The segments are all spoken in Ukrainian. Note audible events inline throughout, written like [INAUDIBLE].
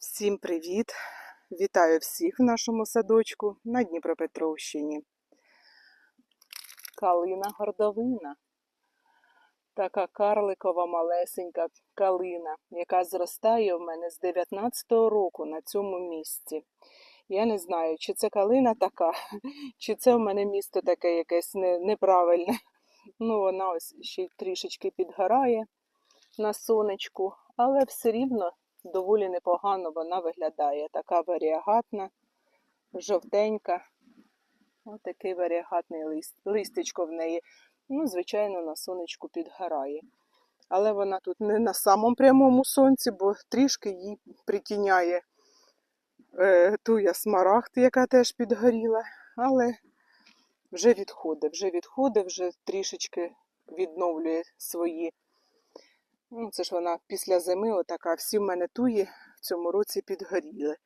Всім привіт! Вітаю всіх в нашому садочку на Дніпропетровщині. Калина гордовина. Така карликова малесенька калина, яка зростає в мене з 19-го року на цьому місці. Я не знаю, чи це калина така, [LAUGHS] чи це в мене місто таке якесь неправильне. [LAUGHS] Ну, вона ось ще трішечки підгорає на сонечку, але все рівно доволі непогано вона виглядає. Така варіагатна, жовтенька. Ось такий варіагатний лист, листечко в неї. Ну, звичайно, на сонечку підгорає. Але вона тут не на самому прямому сонці, бо трішки її притіняє е, туя смарагд, яка теж підгоріла. Але вже відходить, вже відходить, вже трішечки відновлює свої Ну, це ж вона після зими отака. Всі в мене туї в цьому році підгоріли.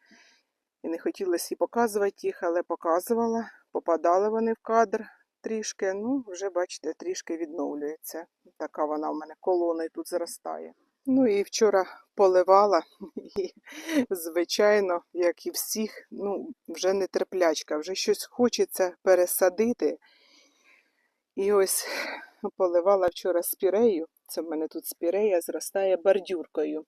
І не хотілося і показувати їх, але показувала. Попадали вони в кадр трішки. Ну, вже, бачите, трішки відновлюється. Така вона в мене колоною тут зростає. Ну і вчора поливала, [LAUGHS] і, звичайно, як і всіх, ну, вже не терплячка, вже щось хочеться пересадити. І ось поливала вчора спірею. Це в мене тут спірея зростає бордюркою.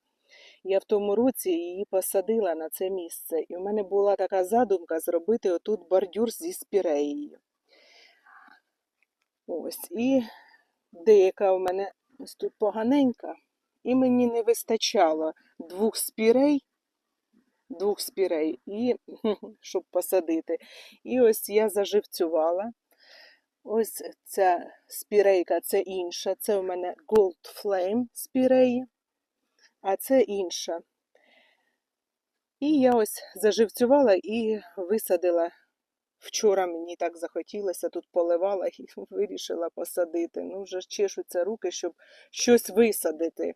Я в тому році її посадила на це місце, і в мене була така задумка зробити отут бордюр зі спіреєю. Ось, і деяка в мене ось тут поганенька, і мені не вистачало двох спірей, двох спірей, і, [LAUGHS] щоб посадити. І ось я заживцювала. Ось ця спірейка, це інша. Це у мене Gold Flame спіреї, а це інша. І я ось заживцювала і висадила. Вчора мені так захотілося, тут поливала і [LAUGHS] вирішила посадити. Ну, вже чешуться руки, щоб щось висадити.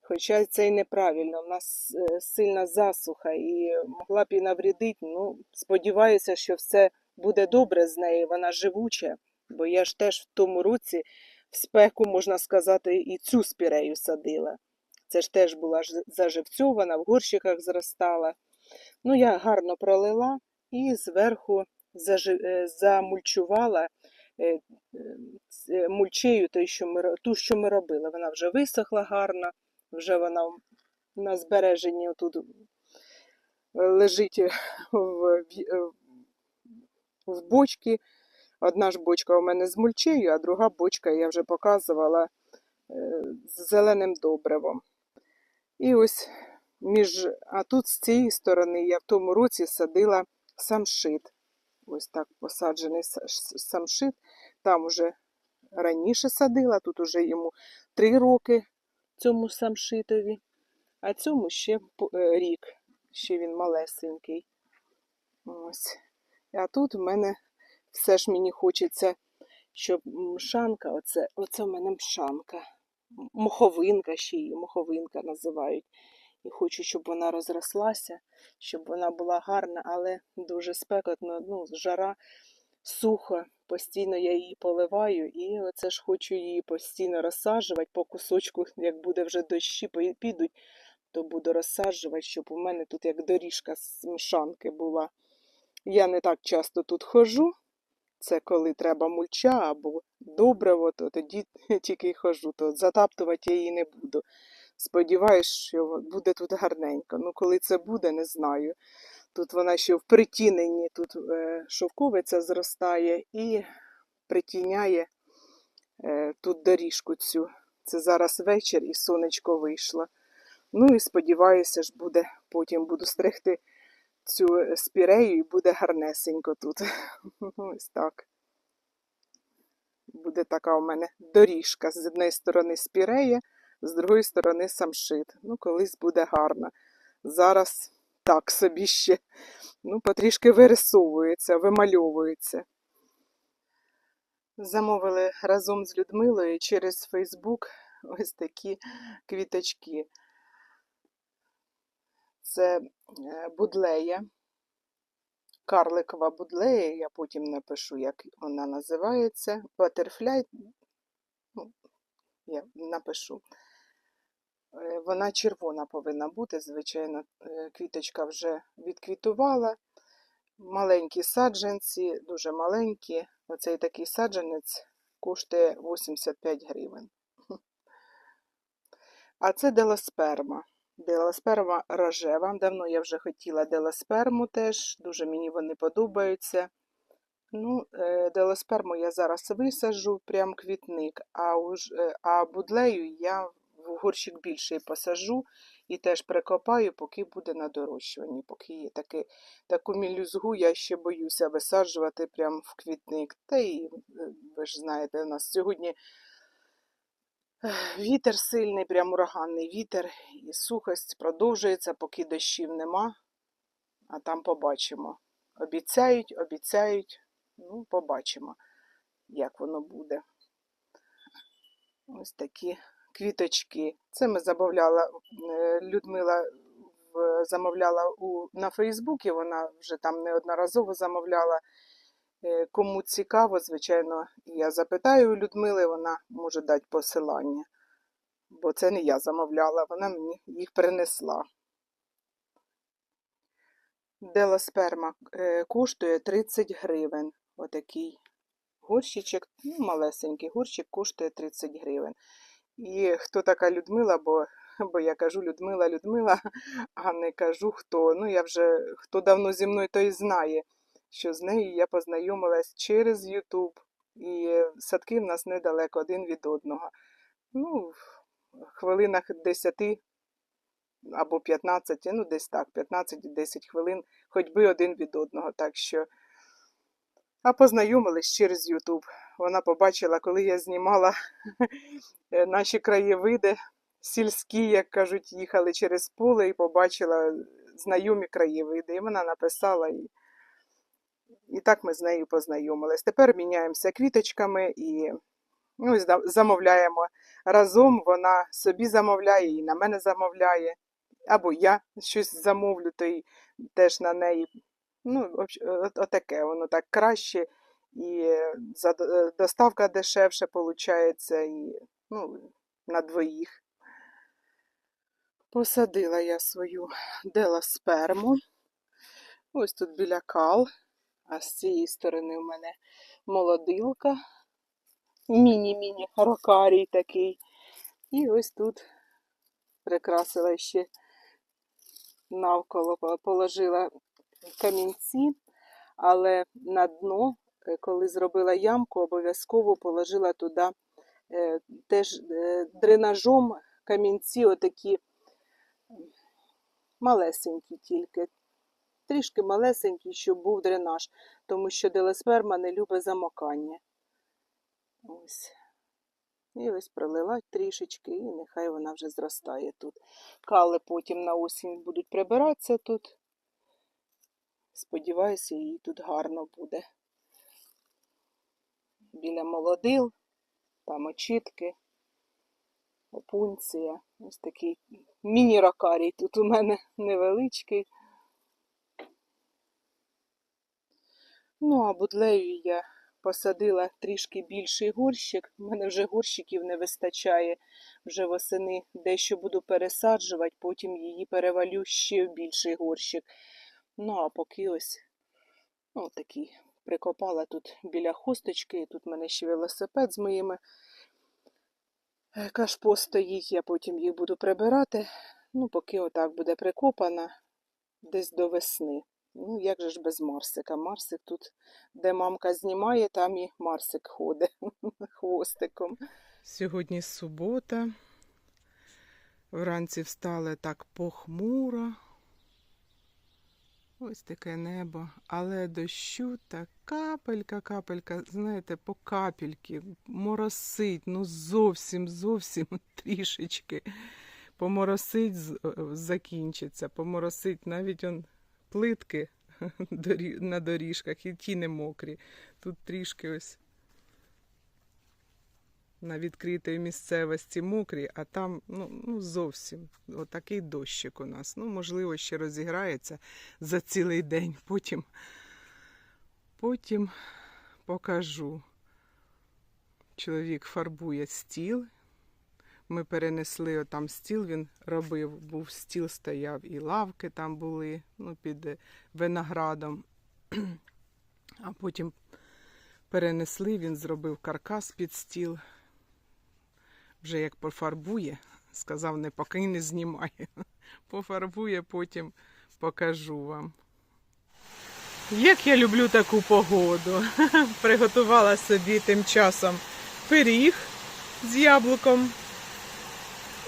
Хоча це і неправильно, в нас е, сильна засуха і могла б і наврядити. Ну, сподіваюся, що все буде добре з нею, вона живуча, бо я ж теж в тому році в спеку, можна сказати, і цю спірею садила. Це ж теж була заживцьована, в горщиках зростала. Ну, я гарно пролила і зверху зажи- е, замульчувала е, е, мульчею той, що ми, ту, що ми робили. Вона вже висохла гарно, вже вона на збереженні тут лежить в, в, бочці. Одна ж бочка у мене з мульчею, а друга бочка я вже показувала е, з зеленим добривом. І ось між, а тут з цієї сторони я в тому році садила самшит. Ось так посаджений са- самшит. Там уже раніше садила, тут уже йому три роки цьому самшитові, а цьому ще е, рік, ще він малесенький. Ось. А тут в мене все ж мені хочеться, щоб мшанка, оце, оце в мене мшанка, моховинка ще її, моховинка називають. І хочу, щоб вона розрослася, щоб вона була гарна, але дуже спекотно, ну, жара, сухо. Постійно я її поливаю, і оце ж хочу її постійно розсаджувати по кусочку, як буде вже дощі підуть, то буду розсаджувати, щоб у мене тут як доріжка з мшанки була. Я не так часто тут ходжу. Це коли треба мульча або добриво, то тоді [LAUGHS] тільки хожу, то затаптувати я її не буду. Сподіваюсь, що буде тут гарненько. Ну, коли це буде, не знаю. Тут вона ще в притіненні, тут е, шовковиця зростає і притіняє е, тут доріжку цю. Це зараз вечір і сонечко вийшло. Ну і сподіваюся, ж буде, потім буду стригти цю спірею і буде гарнесенько тут. [LAUGHS] Ось так. Буде така у мене доріжка. З однієї сторони спірея, з другої сторони самшит. Ну, колись буде гарно. Зараз так собі ще. Ну, потрішки вирисовується, вимальовується. Замовили разом з Людмилою через Фейсбук ось такі квіточки. Це е, будлея, карликова будлея, я потім напишу, як вона називається. Butterfly, ну, я напишу. Е, Вона червона повинна бути, звичайно, е, квіточка вже відквітувала. Маленькі саджанці, дуже маленькі. Оцей такий саджанець коштує 85 гривень. А це делосперма. Делосперма рожева. Давно я вже хотіла делосперму теж, дуже мені вони подобаються. Ну, е, делосперму я зараз висаджу, прям квітник, а, уж, е, а будлею я в горщик більший посажу і теж прикопаю, поки буде на дорощуванні. Поки є таки, таку мілюзгу, я ще боюся висаджувати прям в квітник. Та і е, ви ж знаєте, у нас сьогодні вітер сильний, прям ураганний вітер, і сухость продовжується, поки дощів нема, а там побачимо. Обіцяють, обіцяють, ну, побачимо, як воно буде. Ось такі квіточки. Це ми замовляла, е, Людмила замовляла у, на Фейсбуці, вона вже там неодноразово замовляла. Е, Кому цікаво, звичайно, я запитаю у Людмили, вона може дати посилання. Бо це не я замовляла, вона мені їх принесла. Делосперма е, коштує 30 гривень. Отакий горщичок, ну, малесенький горщик коштує 30 гривень. І хто така Людмила, бо, бо я кажу Людмила, Людмила, [LAUGHS] а не кажу хто. Ну, я вже хто давно зі мною, той знає, що з нею я познайомилась через Ютуб. І садки в нас недалеко один від одного. Ну, в хвилинах 10 або 15, ну десь так, 15-10 хвилин, хоч би один від одного. Так що, а познайомились через Ютуб. Вона побачила, коли я знімала [LAUGHS] е, наші краєвиди сільські, як кажуть, їхали через поле і побачила знайомі краєвиди. І вона написала, і, і так ми з нею познайомились. Тепер міняємося квіточками і ну, замовляємо разом. Вона собі замовляє і на мене замовляє. Або я щось замовлю, то й теж на неї. Ну, об- отаке, воно так краще, і е, е, доставка дешевше виходить, і ну, на двоїх. Посадила я свою делосперму. Ось тут біля кал, а з цієї сторони у мене молодилка. Міні-міні рокарій такий. І ось тут прикрасила ще навколо положила камінці, але на дно, е, коли зробила ямку, обов'язково положила туди е, теж е, дренажом камінці, отакі малесенькі тільки. Трішки малесенькі, щоб був дренаж, тому що делесперма не любить замокання. Ось. І ось пролила трішечки, і нехай вона вже зростає тут. Кали потім на осінь будуть прибиратися тут. Сподіваюся, їй тут гарно буде. Біля молодил, там очітки, опунція. Ось такий міні-ракарій тут у мене невеличкий. Ну, а будлею я посадила трішки більший горщик. У мене вже горщиків не вистачає. Вже восени дещо буду пересаджувати, потім її перевалю ще в більший горщик. Ну, а поки ось ну, такий прикопала тут біля хусточки. І тут в мене ще велосипед з моїми е, кашпо стоїть, я потім їх буду прибирати. Ну, поки отак буде прикопана десь до весни. Ну, як же ж без Марсика? Марсик тут, де мамка знімає, там і Марсик ходить [LAUGHS] хвостиком. Сьогодні субота. Вранці встали так похмуро. Ось таке небо, але дощу та капелька, капелька, знаєте, по капельки, моросить, ну зовсім, зовсім [LAUGHS] трішечки. Поморосить, е, закінчиться, поморосить навіть он плитки [LAUGHS] на доріжках, і ті не мокрі. Тут трішки ось на відкритій місцевості мокрі, а там ну, ну зовсім отакий дощик у нас. Ну, можливо, ще розіграється за цілий день. Потім, потім покажу. Чоловік фарбує стіл, Ми перенесли отам стіл, він робив, був стіл стояв, і лавки там були, ну, під е, виноградом. А потім перенесли, він зробив каркас під стіл. Вже як пофарбує, сказав, не поки не знімає. [LAUGHS] Пофарбує, потім покажу вам. Як я люблю таку погоду. [LAUGHS] Приготувала собі тим часом пиріг з яблуком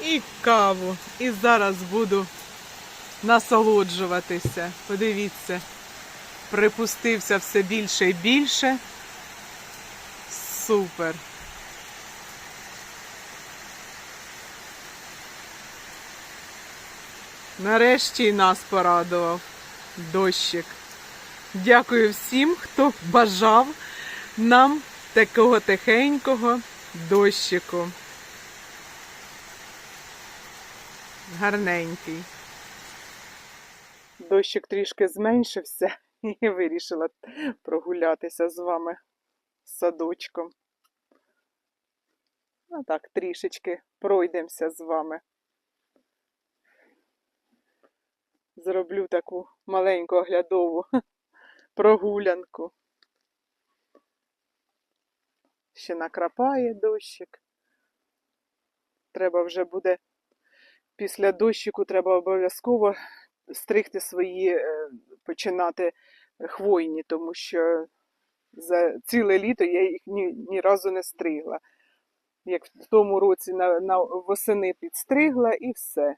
і каву. І зараз буду насолоджуватися. Подивіться, припустився все більше і більше. Супер. Нарешті і нас порадував дощик. Дякую всім, хто бажав нам такого тихенького дощику. Гарненький. Дощик трішки зменшився [LAUGHS] і вирішила прогулятися з вами садочком. А так, трішечки пройдемося з вами. Зроблю таку маленьку оглядову [LAUGHS] прогулянку. Ще накрапає дощик. Треба вже буде після дощику треба обов'язково стригти свої, е, починати хвойні, тому що за ціле літо я їх ні, ні разу не стригла. Як в тому році на, на восени підстригла і все.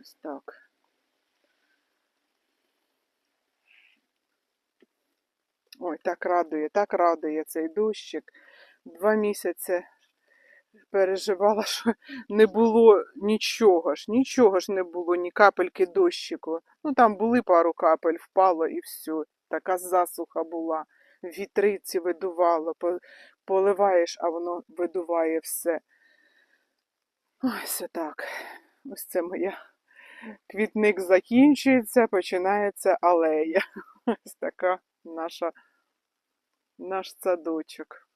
Ось так. Ой, так радує, так радує цей дощик. Два місяці переживала, що не було нічого ж, нічого ж не було, ні капельки дощику. Ну там були пару капель, впало і все. Така засуха була. Вітриці видувало, поливаєш, а воно видуває все. Все так. Ось це моя. Квітник закінчується, починається алея. Ось така наша, наш садочок.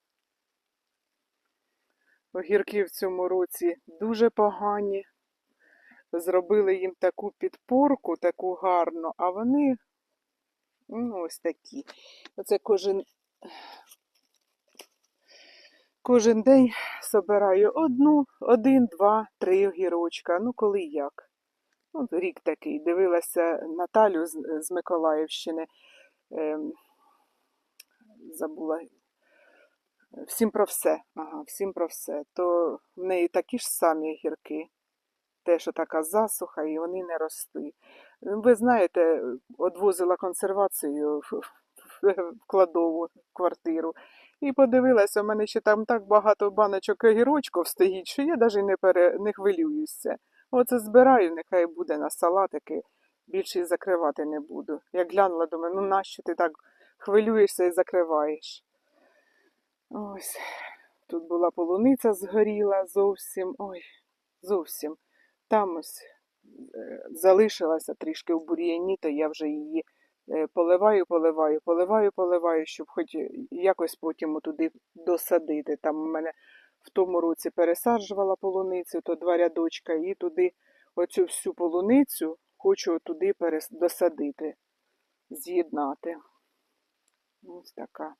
Огірки в цьому році дуже погані. Зробили їм таку підпорку, таку гарну, а вони ну, ось такі. Оце кожен, кожен день собираю одну, один, два, три огірочка. Ну, коли як. Ну, рік такий. Дивилася Наталю з, з Миколаївщини. Ем, забула. Всім про все. Ага, всім про все. То в неї такі ж самі гірки. Те, що така засуха, і вони не росли. Ви знаєте, одвозила консервацію в, кладову квартиру. І подивилася, у мене ще там так багато баночок огірочків стоїть, що я навіть не, пере, не хвилююся. Оце збираю, нехай буде на салатики, більше і закривати не буду. Як глянула, думаю, ну нащо ти так хвилюєшся і закриваєш? Ось, тут була полуниця згоріла зовсім. Ой, зовсім. Там ось е, залишилася трішки в бур'яні, то я вже її е, поливаю, поливаю, поливаю, поливаю, щоб хоч якось потім туди досадити. Там у мене в тому році пересаджувала полуницю, то два рядочка, і туди оцю всю полуницю хочу туди досадити, з'єднати. Ось така.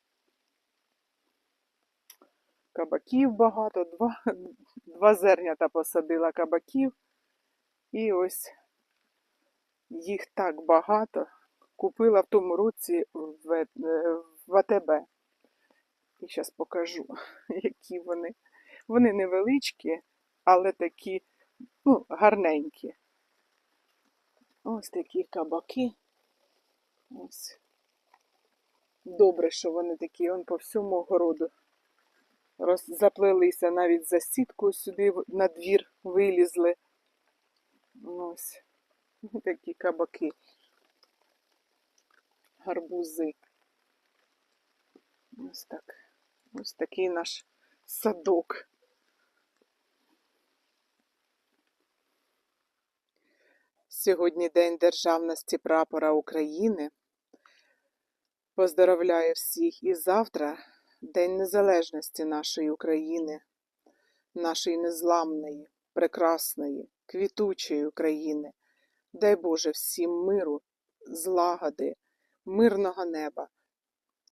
Кабаків багато, два, [LAUGHS] два зернята посадила кабаків. І ось їх так багато. Купила в тому році в, е, в АТБ. І зараз покажу, [LAUGHS] які вони. Вони невеличкі, але такі ну, гарненькі. Ось такі кабаки. Ось. Добре, що вони такі, он по всьому огороду роз... заплелися, навіть за сітку сюди на двір вилізли. Ось [LAUGHS] такі кабаки. Гарбузи. Ось так. Ось такий наш садок. Сьогодні День Державності Прапора України. Поздоровляю всіх і завтра День Незалежності нашої України, нашої незламної, прекрасної, квітучої України. Дай Боже всім миру, злагоди, мирного неба,